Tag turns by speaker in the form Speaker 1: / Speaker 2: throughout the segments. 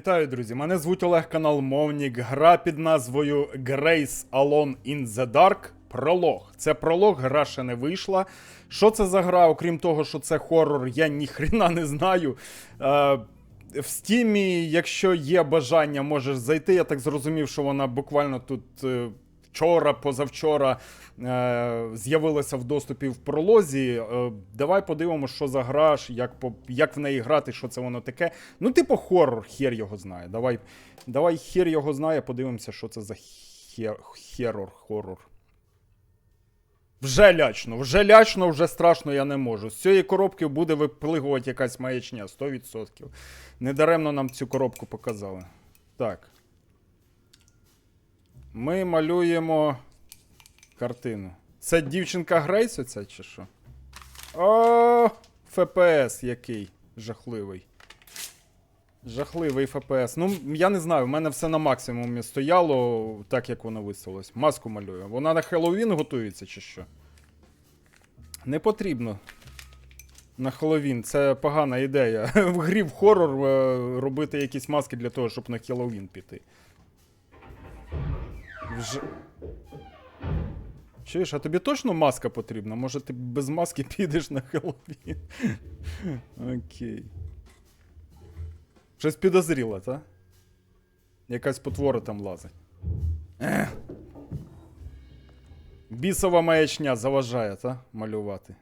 Speaker 1: Вітаю, друзі! Мене звуть Олег канал Мовнік. Гра під назвою Grace Alone in the Dark. Пролог. Це пролог, гра ще не вийшла. Що це за гра, окрім того, що це хорор, я ніхрена не знаю. Е, в стімі, якщо є бажання, можеш зайти. Я так зрозумів, що вона буквально тут е, вчора, позавчора е, з'явилася в доступі в пролозі. Е, давай подивимося, що за гра, як, по, як в неї грати, що це воно таке. Ну, типу, хорор, хер його знає. Давай, давай хер його знає, подивимося, що це за хер, херор, хорор. Вже лячно, вже лячно, вже страшно я не можу. З цієї коробки буде виплигувати якась маячня, 100%. Недаремно нам цю коробку показали. Так. Ми малюємо картину. Це дівчинка Грейс оця чи що? О, ФПС який жахливий. Жахливий ФПС. Ну, я не знаю, в мене все на максимумі стояло, так як воно виставилось. Маску малюю. Вона на Хеллоуін готується чи що? Не потрібно. На Хеллоуін. Це погана ідея. В грі в хорор е, робити якісь маски для того, щоб на Хеллоуін піти. Вже... Чуєш, а тобі точно маска потрібна? Може ти без маски підеш на Хеллоуін? Окей. Щось підозріло, та? Якась потвора там лазить. Ех. Бісова маячня заважає, та? Малювати.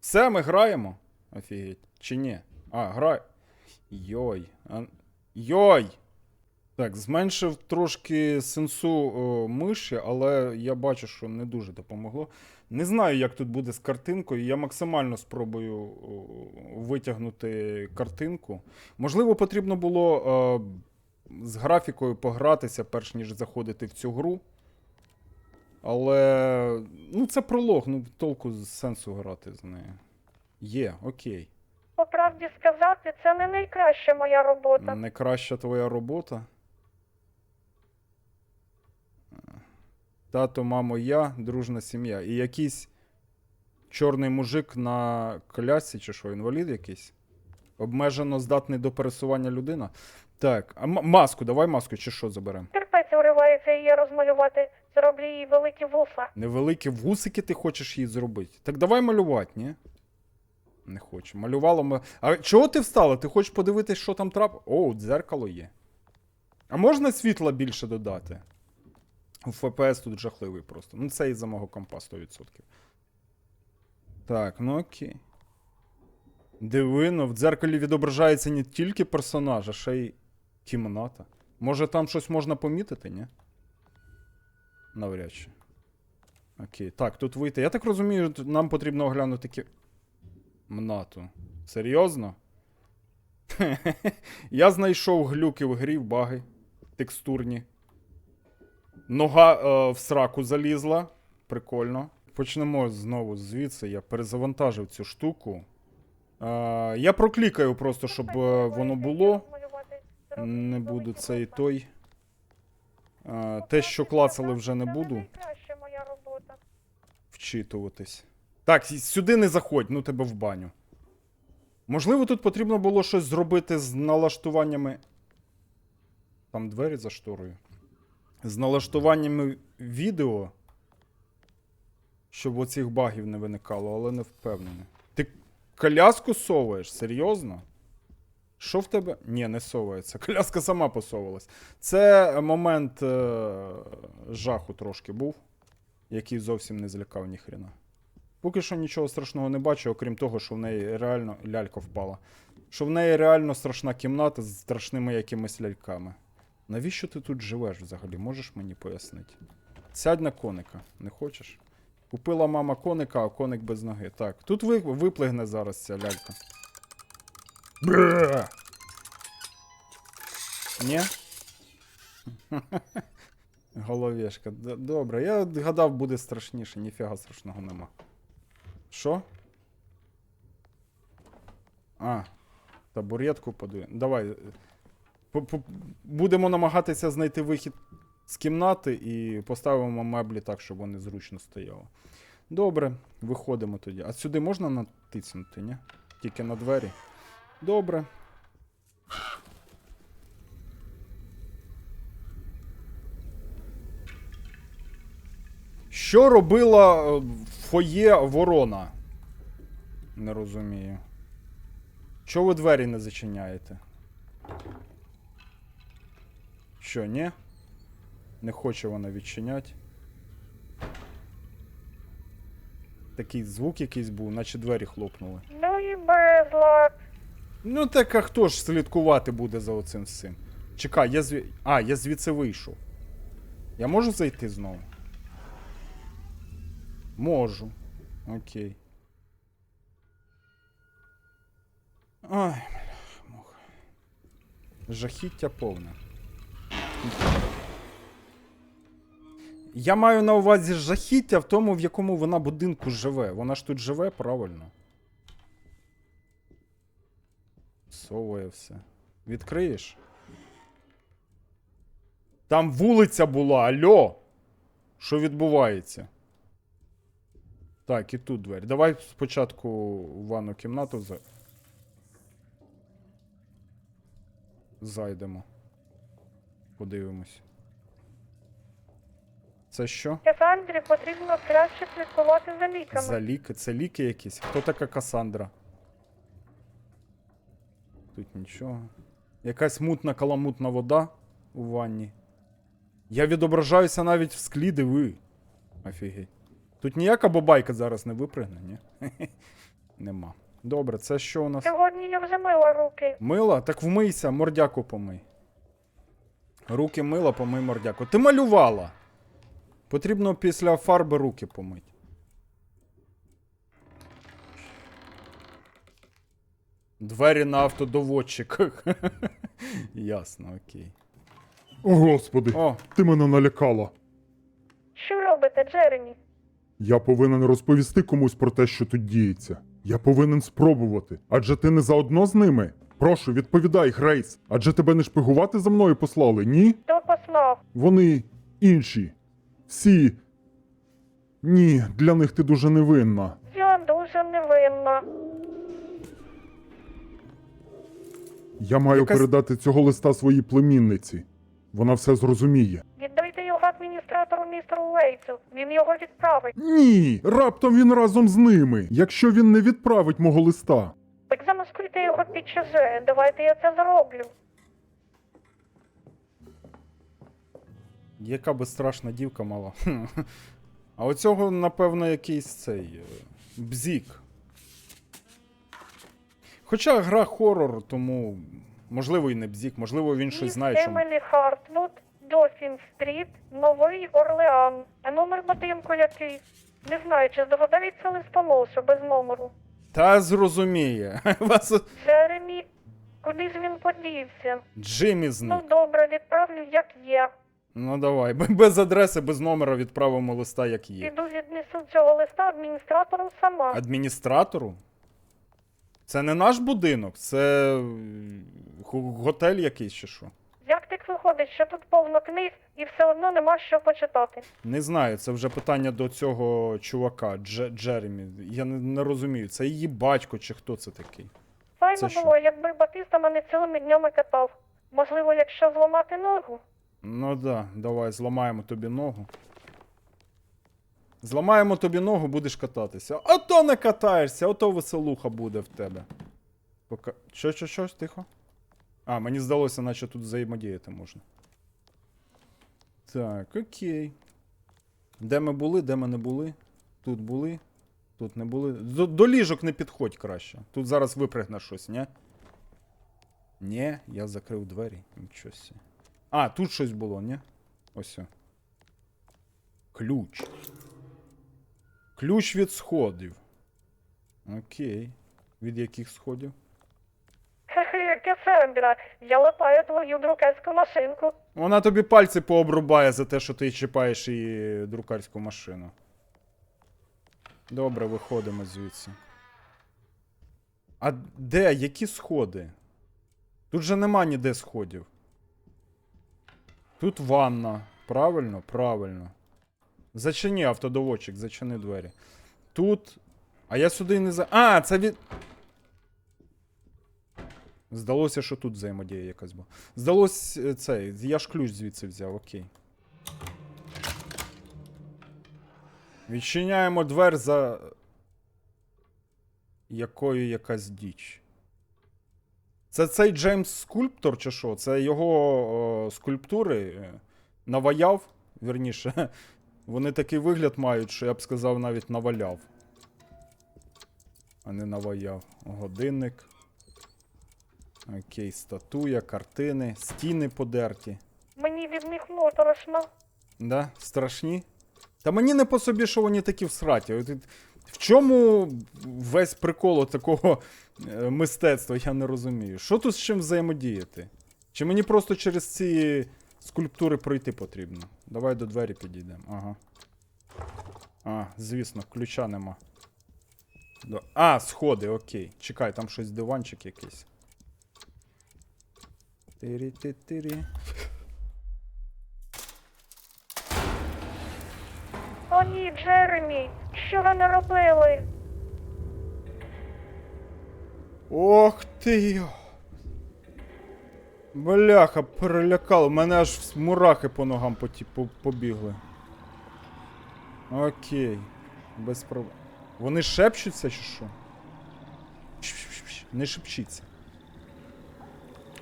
Speaker 1: Все, ми граємо? Офігеть. Чи ні? А, грай. Йой. А... Йой! Так, зменшив трошки сенсу о, миші, але я бачу, що не дуже допомогло. Не знаю, як тут буде з картинкою. Я максимально спробую о, витягнути картинку. Можливо, потрібно було о, з графікою погратися, перш ніж заходити в цю гру. Але ну, це пролог, ну толку з сенсу грати з нею. Є, окей.
Speaker 2: По правді сказати, це не найкраща моя робота.
Speaker 1: Не краща твоя робота. Тато, мамо, я, дружна сім'я. І якийсь чорний мужик на колясці, чи що, інвалід якийсь? Обмежено здатний до пересування людина. Так, а м- маску, давай маску, чи що заберемо?
Speaker 2: Терпець уривається її розмалювати. Зроблю їй великі вуса.
Speaker 1: Невеликі вусики ти хочеш її зробити. Так давай малювати, ні? Не хочу. Малювала ми. А чого ти встала? Ти хочеш подивитись, що там трап? О, дзеркало є. А можна світла більше додати? У ФПС тут жахливий просто. Ну, це із-за мого компа 100%. Так, ну окей. Дивино, в дзеркалі відображається не тільки персонаж, а ще й кімната. Може там щось можна помітити, ні? Навряд чи. Окей, так, тут вийти. Я так розумію, нам потрібно оглянути кі... Мнату. Серйозно? Я знайшов глюки в грі, в баги. Текстурні. Нога е, в сраку залізла. Прикольно. Почнемо знову звідси. Я перезавантажив цю штуку. Е, я проклікаю просто, щоб е, воно було. Не буду цей той. Е, те, що клацали, вже не буду вчитуватись. Так, сюди не заходь, ну тебе в баню. Можливо, тут потрібно було щось зробити з налаштуваннями. Там двері за шторою. З налаштуваннями відео. Щоб оцих багів не виникало, але не впевнений. Ти коляску соваєш? Серйозно? Що в тебе? Ні, не совається. Коляска сама посовалась. Це момент е- жаху трошки був який зовсім не злякав ніхрена. Поки що нічого страшного не бачу, окрім того, що в неї реально лялька впала. Що в неї реально страшна кімната з страшними якимись ляльками. Навіщо ти тут живеш взагалі? Можеш мені пояснити? Сядь на коника, не хочеш? Купила мама коника, а коник без ноги. Так, тут ви, виплигне зараз ця лялька. Бре! Ні? Головешка. Добре, я гадав, буде страшніше, ніфіга страшного нема. Що? А, табуретку подує. Давай. Будемо намагатися знайти вихід з кімнати і поставимо меблі так, щоб вони зручно стояли. Добре, виходимо тоді. А сюди можна натиснути, ні? Тільки на двері. Добре. Що робила е, фоє ворона? Не розумію. Чого ви двері не зачиняєте? Що, ні? Не хоче вона відчиняти. Такий звук якийсь був, наче двері хлопнули.
Speaker 2: Ну і безлад.
Speaker 1: Ну так а хто ж слідкувати буде за оцим всім? Чекай, я зві. А, я звідси вийшов. Я можу зайти знову? Можу. Окей. Ай, бляха-муха. Жахіття повне. Я маю на увазі жахіття в тому, в якому вона будинку живе. Вона ж тут живе, правильно. Совує все. Відкриєш? Там вулиця була, альо! Що відбувається? Так, і тут двері. Давай спочатку в ванну кімнату за... зайдемо. Подивимось. Це що?
Speaker 2: Касандрі потрібно краще слідкувати за ліками.
Speaker 1: За ліки? Це ліки якісь? Хто така Касандра? Тут нічого. Якась мутна каламутна вода у ванні. Я відображаюся навіть в склі, диви. Офігеть. Тут ніяка бабайка зараз не випригне, ні? Нема. Добре, це що у нас?
Speaker 2: Сьогодні я вже мила руки.
Speaker 1: Мила? Так вмийся, мордяку помий. Руки мила, помий мордяку. Ти малювала. Потрібно після фарби руки помити. Двері на автодоводчиках. Ясно, окей.
Speaker 3: О, господи,
Speaker 1: О,
Speaker 3: ти мене налякала.
Speaker 2: Що робите, Джеремі?
Speaker 3: Я повинен розповісти комусь про те, що тут діється. Я повинен спробувати. Адже ти не заодно з ними. Прошу, відповідай, Грейс. Адже тебе не шпигувати за мною послали, ні?
Speaker 2: Хто послав?
Speaker 3: Вони інші. Всі. Ні, для них ти дуже невинна.
Speaker 2: Я дуже невинна.
Speaker 3: Я маю
Speaker 1: Якась-
Speaker 3: передати цього листа своїй племінниці. Вона все зрозуміє.
Speaker 2: Віддайте його адміністратору містеру Уейтсу. Він його відправить.
Speaker 3: Ні, раптом він разом з ними, якщо він не відправить мого листа.
Speaker 2: Так замаскуйте його під чуже. Давайте я це зроблю.
Speaker 1: яка безстрашна дівка мала. А оцього, напевно, якийсь цей. е, Бзік. Хоча гра хорор, тому. Можливо, і не бзік, можливо, він щось знає, що.
Speaker 2: Емілі Хартвуд, Дофін Стріт, Новий Орлеан. А номер будинку який? Не знаю, чи здогадається листоносу без номеру.
Speaker 1: Та зрозуміє. Вас
Speaker 2: Джеремі, куди ж він подівся?
Speaker 1: Джиммі
Speaker 2: Ну добре, відправлю, як є.
Speaker 1: Ну давай, без адреси, без номера відправимо листа, як є.
Speaker 2: Піду віднесу цього листа адміністратору сама.
Speaker 1: Адміністратору? Це не наш будинок, це е, готель якийсь чи що.
Speaker 2: Виходить, що тут повно книг і все одно нема що почитати?
Speaker 1: Не знаю, це вже питання до цього чувака, Дже, Джеремі. Я не, не розумію, це її батько чи хто це такий.
Speaker 2: Файно
Speaker 1: Це що?
Speaker 2: було, якби Батиста мене цілими днями катав. Можливо, якщо зламати ногу.
Speaker 1: Ну да, давай зламаємо тобі ногу. Зламаємо тобі ногу, будеш кататися. А то не катаєшся, ото веселуха буде в тебе. Пока... Що, що, що, тихо? А, мені здалося, наче тут взаємодіяти можна. Так, окей. Де ми були, де ми не були? Тут були, тут не були. До, до ліжок не підходь краще. Тут зараз випригне щось, ні? Ні, я закрив двері. Нічого сі. А, тут щось було, ні? Ось. о. Ключ. Ключ від сходів. Окей. Від яких сходів?
Speaker 2: Хе-хе, Кесендра, я лапаю твою друкарську машинку.
Speaker 1: Вона тобі пальці пообрубає за те, що ти чіпаєш її друкарську машину. Добре, виходимо звідси. А де? Які сходи? Тут же нема ніде сходів. Тут ванна. Правильно? Правильно. Зачини автодоводчик, зачини двері. Тут. А я сюди не за. А, це від. Здалося, що тут взаємодія якась була. Здалось е, цей. Я ж ключ звідси взяв, окей. Відчиняємо двер за. Якою якась діч. Це цей Джеймс скульптор, чи що? Це його о, скульптури е, наваяв, вірніше. Вони такий вигляд мають, що я б сказав, навіть наваляв. А не наваяв. Годинник. Окей, статуя, картини, стіни подерті.
Speaker 2: Мені від них моторошно.
Speaker 1: Да? Страшні? Та мені не по собі, що вони такі всраті. В чому весь прикол такого е, мистецтва, я не розумію. Що тут з чим взаємодіяти? Чи мені просто через ці скульптури пройти потрібно? Давай до двері підійдемо. Ага. А, звісно, ключа нема. А, сходи, окей. Чекай, там щось диванчик якийсь. Тирі-ти-тирі.
Speaker 2: О ні, Джеремі, що ви наробили?
Speaker 1: Ох ти. йо. Бляха, перелякало. Мене аж мурахи по ногам поті- по- побігли. Окей. Без проблем. Вони шепчуться чи що? Не шепчіться.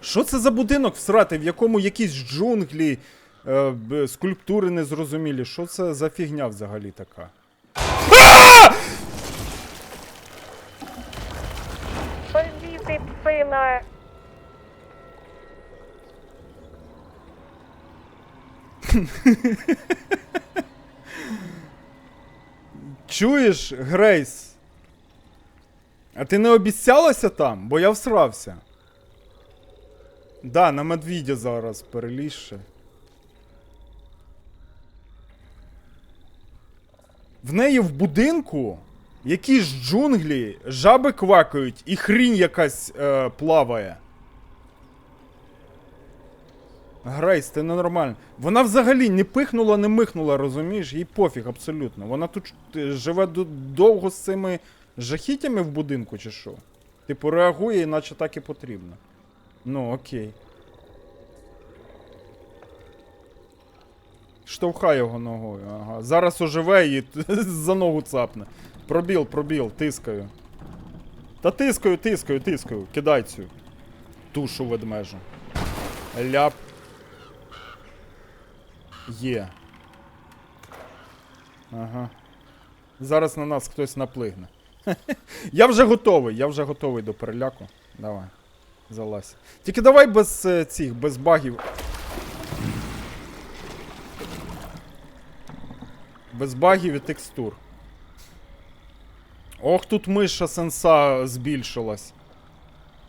Speaker 1: Що це за будинок всрати, в якому якісь джунглі, е, скульптури незрозумілі? Що це за фігня взагалі така?
Speaker 2: Звідти, псина.
Speaker 1: Чуєш, Грейс? А ти не обіцялася там, бо я всрався. Да, на медвідя зараз перелізше. В неї в будинку якісь джунглі, жаби квакають і хрінь якась е, плаває. Грейс, ти ненормально. Вона взагалі не пихнула, не михнула, розумієш? Їй пофіг абсолютно. Вона тут е, живе довго з цими жахіттями в будинку, чи що? Типу, реагує, іначе так і потрібно. Ну, окей. Штовхай його ногою, ага. Зараз оживе і за ногу цапне. Пробіл, пробіл, тискаю. Та тискаю, тискаю, тискаю. Кидай цю тушу ведмежу. Ляп. Є. Ага. Зараз на нас хтось наплигне. я вже готовий, я вже готовий до переляку. Давай. Залазь. Тільки давай без е, цих, без багів. Без багів і текстур. Ох, тут миша сенса збільшилась.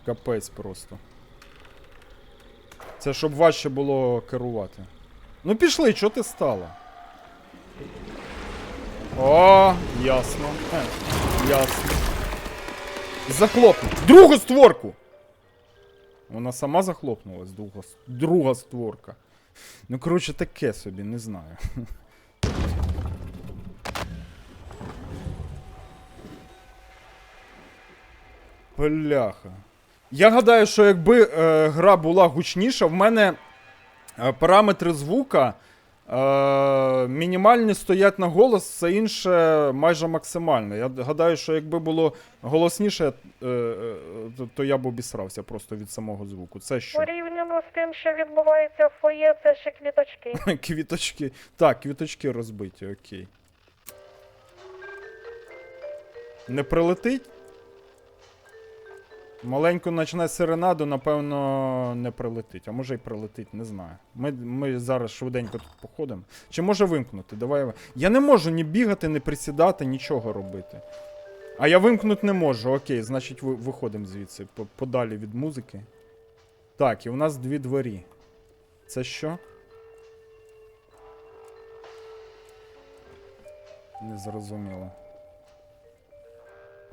Speaker 1: Капець просто. Це щоб важче було керувати. Ну пішли, чого ти стала? О, ясно. Е, ясно. Захлопни. Другу створку! Вона сама захлопнулась, друга, друга створка. Ну, коротше, таке собі, не знаю. Бляха. Я гадаю, що якби е, гра була гучніша, в мене е, параметри звука е, мінімальні стоять на голос, все інше майже максимально. Я гадаю, що якби було голосніше, е, е, то, то я б обісрався просто від самого звуку. Це що?
Speaker 2: Порівняно з тим, що відбувається в фоє, це ще квіточки.
Speaker 1: Квіточки. Так, квіточки розбиті, окей. Не прилетить? Маленьку начне серенаду, напевно, не прилетить. А може й прилетить, не знаю. Ми, ми зараз швиденько тут походимо. Чи може вимкнути? Давай. я- не можу ні бігати, ні присідати, нічого робити. А я вимкнути не можу. Окей, значить ви- виходимо звідси, подалі від музики. Так, і у нас дві двері. Це що? Не зрозуміло.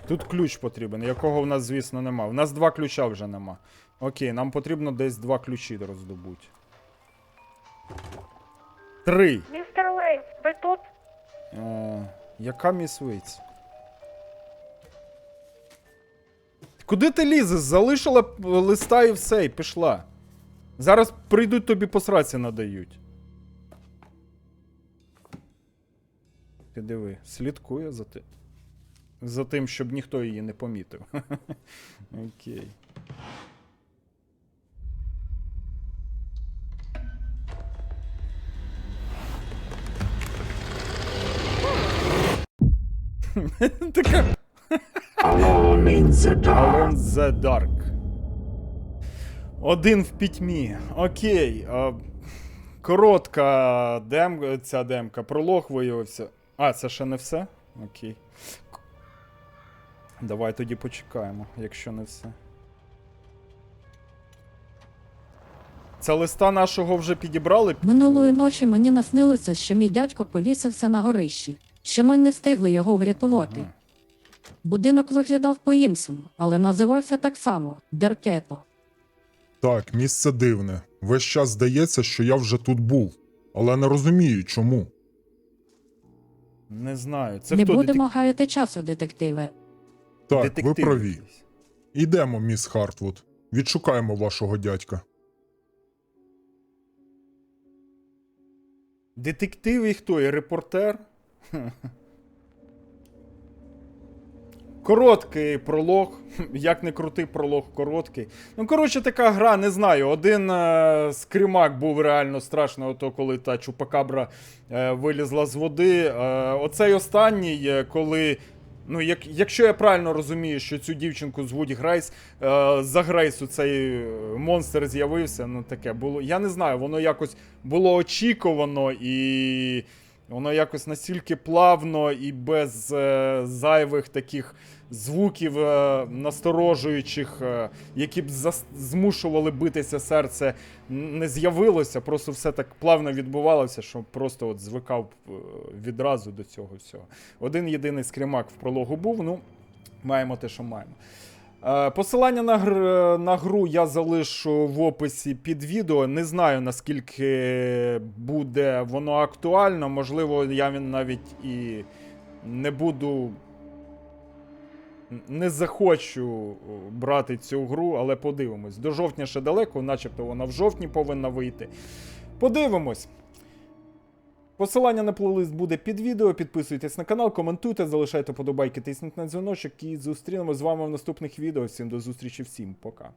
Speaker 1: Тут ключ потрібен, якого в нас, звісно, нема. У нас два ключа вже нема. Окей, нам потрібно десь два ключі роздобути. Три.
Speaker 2: Містер Лейн, ви тут?
Speaker 1: Е, яка міс Вейтс? Куди ти лізеш? Залишила б листа і все, і пішла. Зараз прийдуть тобі посраці надають. принципі, диви, слідкує за тим. За тим, щоб ніхто її не помітив. Окей. Така.
Speaker 4: Alone in the dark.
Speaker 1: Alone the Dark. Один в пітьмі. Окей. Коротка дем... ця демка. Пролог виявився. А, це ще не все? Окей. Давай тоді почекаємо, якщо не все. Це листа нашого вже підібрали.
Speaker 5: Минулої ночі мені наснилося, що мій дядько повісився на горищі, що ми не встигли його врятувати.
Speaker 1: Ага.
Speaker 5: Будинок виглядав по-іншому, але називався так само Деркето.
Speaker 3: Так, місце дивне. Весь час здається, що я вже тут був, але не розумію, чому.
Speaker 1: Не знаю. Це
Speaker 5: не
Speaker 1: хто
Speaker 5: будемо гаяти часу, детективе.
Speaker 3: Так,
Speaker 1: детектив
Speaker 3: ви праві.
Speaker 1: якийсь?
Speaker 3: Ідемо, міс Хартвуд. Відшукаємо вашого дядька.
Speaker 1: Детектив і хто? І репортер? Короткий пролог. Як не крутий пролог, короткий. Ну, коротше, така гра, не знаю. Один е, скримак був реально страшно, ото коли та чупакабра е, вилізла з води. Е, оцей останній, е, коли. Ну, як, якщо я правильно розумію, що цю дівчинку з Вуді Грейс, е, за Грейсу цей е, монстр з'явився, ну таке було. Я не знаю, воно якось було очікувано і воно якось настільки плавно і без е, зайвих таких звуків е, насторожуючих, е, які б змушували битися серце, не з'явилося. Просто все так плавно відбувалося, що просто от звикав е, відразу до цього всього. Один єдиний скримак в прологу був. Ну, маємо те, що маємо. Посилання на, гр... на гру я залишу в описі під відео. Не знаю, наскільки буде воно актуально. Можливо, я він навіть і не буду. Не захочу брати цю гру, але подивимось. До жовтня ще далеко, начебто вона в жовтні повинна вийти. Подивимось. Посилання на плейлист буде під відео. Підписуйтесь на канал, коментуйте, залишайте подобайки, тисніть на дзвіночок і зустрінемось з вами в наступних відео. Всім до зустрічі, всім пока.